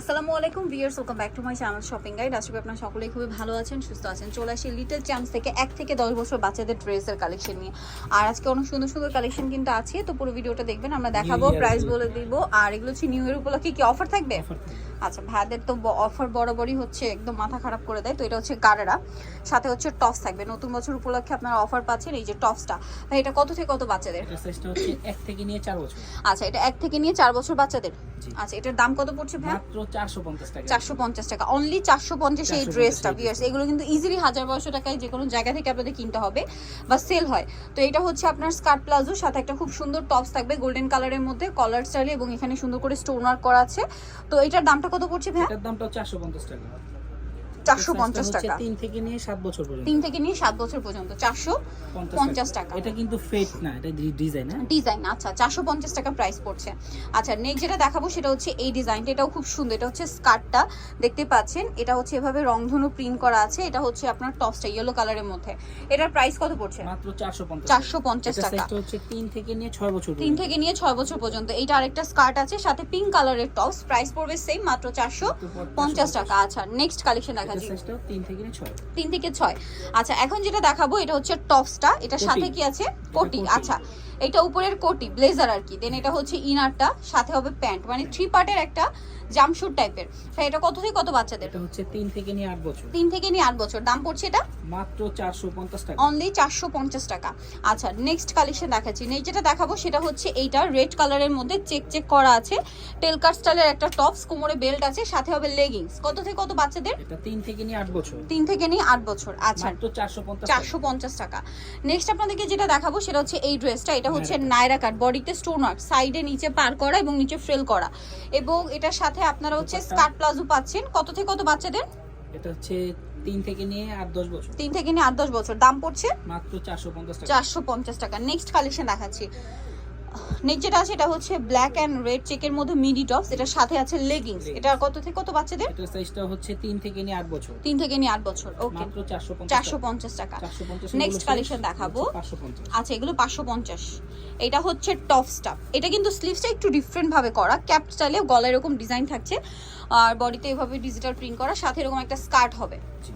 আসসালামু আলাইকুম viewers welcome back to my channel shopping guide আশা করি আপনারা সকলেই খুবই ভালো আছেন সুস্থ আছেন। চলে আসি লিটল চ্যাম্পস থেকে এক থেকে দশ বছর বাচ্চাদের ড্রেসের কালেকশন নিয়ে। আর আজকে অনেক সুন্দর সুন্দর কালেকশন কিন্তু আছে তো পুরো ভিডিওটা দেখবেন আমরা দেখাবো প্রাইস বলে দিব। আর এগুলো হচ্ছে নিউ ইয়ার উপলক্ষে কি অফার থাকবে? আচ্ছা ভাইয়াদের তো অফার বরাবরই হচ্ছে একদম মাথা খারাপ করে দেয় তো এটা হচ্ছে গাড়ারা সাথে হচ্ছে টপস থাকবে। নতুন বছর উপলক্ষে আপনারা অফার পাচ্ছেন এই যে টপসটা ভাই এটা কত থেকে কত বাচ্চাদের? এটা সাইজটা হচ্ছে এক থেকে নিয়ে চার বছর। আচ্ছা এটা এক থেকে নিয়ে চার বছর বাচ্চাদের। আচ্ছা এটার দাম কত পড়ছে ভাই মাত্র চারশো পঞ্চাশ টাকা। চারশো পঞ্চাশ টাকা। অনলি চারশো পঞ্চাশ এই 450 ড্রেসটা ভিউয়ার্স এগুলো কিন্তু ইজিলি হাজার বারোশো টাকায় যে কোনো জায়গা থেকে আপনাদের কিনতে হবে বা সেল হয়। তো এটা হচ্ছে আপনার স্কার্ট প্লাজো সাথে একটা খুব সুন্দর টপস থাকবে গোল্ডেন কালারের মধ্যে কলার স্টাইলে এবং এখানে সুন্দর করে স্টোন ওয়ার্ক করা আছে। তো এটার দামটা কত পড়ছে ভাই এটার দামটা চারশো পঞ্চাশ টাকা। চারশো পঞ্চাশ টাকা। তিন থেকে নিয়ে সাত বছর পর্যন্ত। তিন থেকে নিয়ে সাত বছর পর্যন্ত চারশো পঞ্চাশ টাকা। এটা কিন্তু ফেট না এটা ডিজাইন হ্যাঁ? ডিজাইন আচ্ছা চারশো পঞ্চাশ টাকা প্রাইস পড়ছে। আচ্ছা নেক্সট যেটা দেখাবো সেটা হচ্ছে এই ডিজাইনটা এটাও খুব সুন্দর। এটা হচ্ছে স্কার্টটা দেখতে পাচ্ছেন? এটা হচ্ছে এভাবে রংধনু প্রিন্ট করা আছে। এটা হচ্ছে আপনার টপসটা ইয়েলো কালারের মধ্যে। এটার প্রাইস কত পড়ছে? মাত্র চারশো পঞ্চাশ টাকা। হচ্ছে তিন থেকে নিয়ে ছয় বছর তিন থেকে নিয়ে ছয় বছর পর্যন্ত। এইটা আরেকটা স্কার্ট আছে সাথে পিঙ্ক কালারের টপস প্রাইস পড়বে সেম মাত্র চারশো পঞ্চাশ টাকা। আচ্ছা নেক্সট কালেকশন দেখা সাইজটা তিন থেকে ছয়। থেকে আচ্ছা এখন যেটা দেখাবো এটা হচ্ছে টপসটা। এটা সাথে কি আছে? কোটি। কোটি। আচ্ছা এটা উপরের কোটি ব্লেজার আর কি। দেন এটা হচ্ছে ইনারটা সাথে হবে প্যান্ট। মানে থ্রি পার্টের একটা জামশুট টাইপের এটা কত থেকে কত বাচ্চাদের? এটা হচ্ছে তিন থেকে নিয়ে আট বছর। তিন থেকে নিয়ে আট বছর। দাম পড়ছে এটা? মাত্র চারশো পঞ্চাশ টাকা। অনলি চারশো পঞ্চাশ টাকা। আচ্ছা নেক্সট কালেকশন দেখাচ্ছি। নেক্সট যেটা দেখাবো সেটা হচ্ছে এইটা রেড কালারের মধ্যে চেক চেক করা আছে। টেলকার স্টাইলের একটা টপস কোমরে বেল্ট আছে সাথে হবে লেগিংস কত থেকে কত বাচ্চাদের? এটা তিন থেকে নিয়ে আট বছর। তিন থেকে নিয়ে আট বছর। আচ্ছা মাত্র চারশো পঞ্চাশ চারশো পঞ্চাশ টাকা। নেক্সট আপনাদেরকে যেটা দেখাবো সেটা হচ্ছে এই ড্রেসটা এটা হচ্ছে নায়রা কাট বডিতে স্টোন ওয়ার্ক সাইডে নিচে পার করা এবং নিচে ফ্রেল করা। এবং এটার সাথে আপনারা হচ্ছে স্কার্ট প্লাজো পাচ্ছেন। কত থেকে কত বাচ্চাদের? এটা হচ্ছে তিন থেকে নিয়ে আট দশ বছর। তিন থেকে নিয়ে আট দশ বছর। দাম পড়ছে? মাত্র চারশো পঞ্চাশ টাকা। চারশো পঞ্চাশ টাকা। নেক্সট কালেকশন দেখাচ্ছি। নেক্সট যেটা আছে এটা হচ্ছে ব্ল্যাক অ্যান্ড রেড চেকের মধ্যে মিডি টপস এটার সাথে আছে লেগিংস এটা কত থেকে কত বাচ্চাদের? এটার সাইজটা হচ্ছে তিন থেকে নিয়ে আট বছর। তিন থেকে নিয়ে আট বছর ওকে মাত্র চারশো পঞ্চাশ চারশো পঞ্চাশ টাকা। চারশো পঞ্চাশ Next দেখাবো। আচ্ছা এগুলো পাঁচশো পঞ্চাশ। এটা হচ্ছে টপ স্টাফ এটা কিন্তু স্লিভসটা একটু ডিফারেন্ট ভাবে করা। ক্যাপ স্টাইলে গলায় এরকম ডিজাইন থাকছে। আর বডিতে এভাবে ডিজিটাল প্রিন্ট করা। সাথে এরকম একটা স্কার্ট হবে। জি।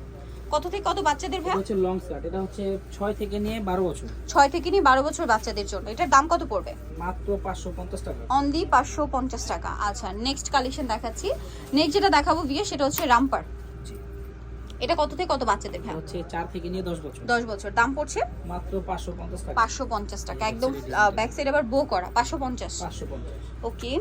কত থেকে কত বাচ্চাদের ভাই? হচ্ছে লং স্কার্ট এটা হচ্ছে ছয় থেকে নিয়ে বারো বছর। ছয় থেকে নিয়ে বারো বছর বাচ্চাদের জন্য। এটার দাম কত পড়বে? মাত্র পাঁচশো পঞ্চাশ টাকা। অনলি পাঁচশো পঞ্চাশ টাকা। আচ্ছা নেক্সট কালেকশন দেখাচ্ছি। নেক্সট যেটা দেখাবো বিয়ে সেটা হচ্ছে রামপার। এটা কত থেকে কত বাচ্চাদের ভাই? হচ্ছে চার থেকে নিয়ে দশ বছর। দশ বছর। দাম পড়ছে? মাত্র পাঁচশো পঞ্চাশ টাকা। পাঁচশো পঞ্চাশ টাকা। একদম ব্যাক সাইড আবার বো করা। পাঁচশো পঞ্চাশ। পাঁচশো পঞ্চাশ। ওকে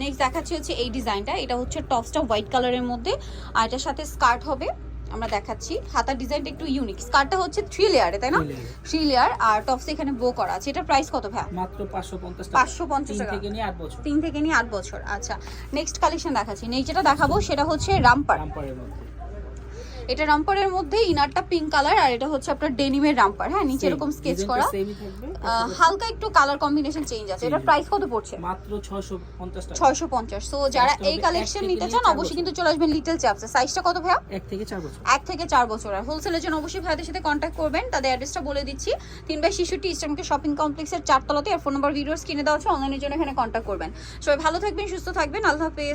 নেক্সট দেখাচ্ছি হচ্ছে এই ডিজাইনটা এটা হচ্ছে টপসটা হোয়াইট কালারের মধ্যে। আর এটার সাথে স্কার্ট হবে। আমরা দেখাচ্ছি। হাতার ডিজাইনটা একটু ইউনিক স্কার্টটা হচ্ছে থ্রি লেয়ারে তাই না? থ্রি লেয়ার আর টপস এখানে বো করা আছে। এটার প্রাইস কত ভাই মাত্র পাঁচশো পঞ্চাশ টাকা। 550 টাকা। থেকে নিয়ে আট বছর। তিন থেকে নিয়ে আট বছর। আচ্ছা নেক্সট কালেকশন দেখাচ্ছি। নেই যেটা দেখাবো সেটা হচ্ছে রামপার। রামপারের মধ্যে। এটা রামপারের মধ্যে ইনারটা পিঙ্ক কালার আর এটা হচ্ছে আপনার ডেনিমের রামপার হ্যাঁ নিচে এরকম স্কেচ করা। হালকা একটু কালার কম্বিনেশন চেঞ্জ আছে। এটার Change প্রাইস কত পড়ছে? মাত্র ছয়শো পঞ্চাশ টাকা। ছয়শো পঞ্চাশ। তো যারা এই কালেকশন নিতে চান অবশ্যই কিন্তু চলে আসবেন লিটল চ্যাপসে সাইজটা কত ভাইয়া? এক থেকে চার বছর। এক থেকে চার বছর। আর হোলসেলের জন্য অবশ্যই ভাইদের সাথে কন্ট্যাক্ট করবেন। তাদের অ্যাড্রেসটা বলে দিচ্ছি। তিন বাই শিশুটি ইস্টার্নকে শপিং কমপ্লেক্সের চারতলাতে আর ফোন নাম্বার ভিডিওস কিনে দেওয়া আছে। অনলাইনের জন্য এখানে কন্ট্যাক্ট করবেন। সবাই ভালো থাকবেন সুস্থ থাকবেন। আল্লাহ হাফেজ।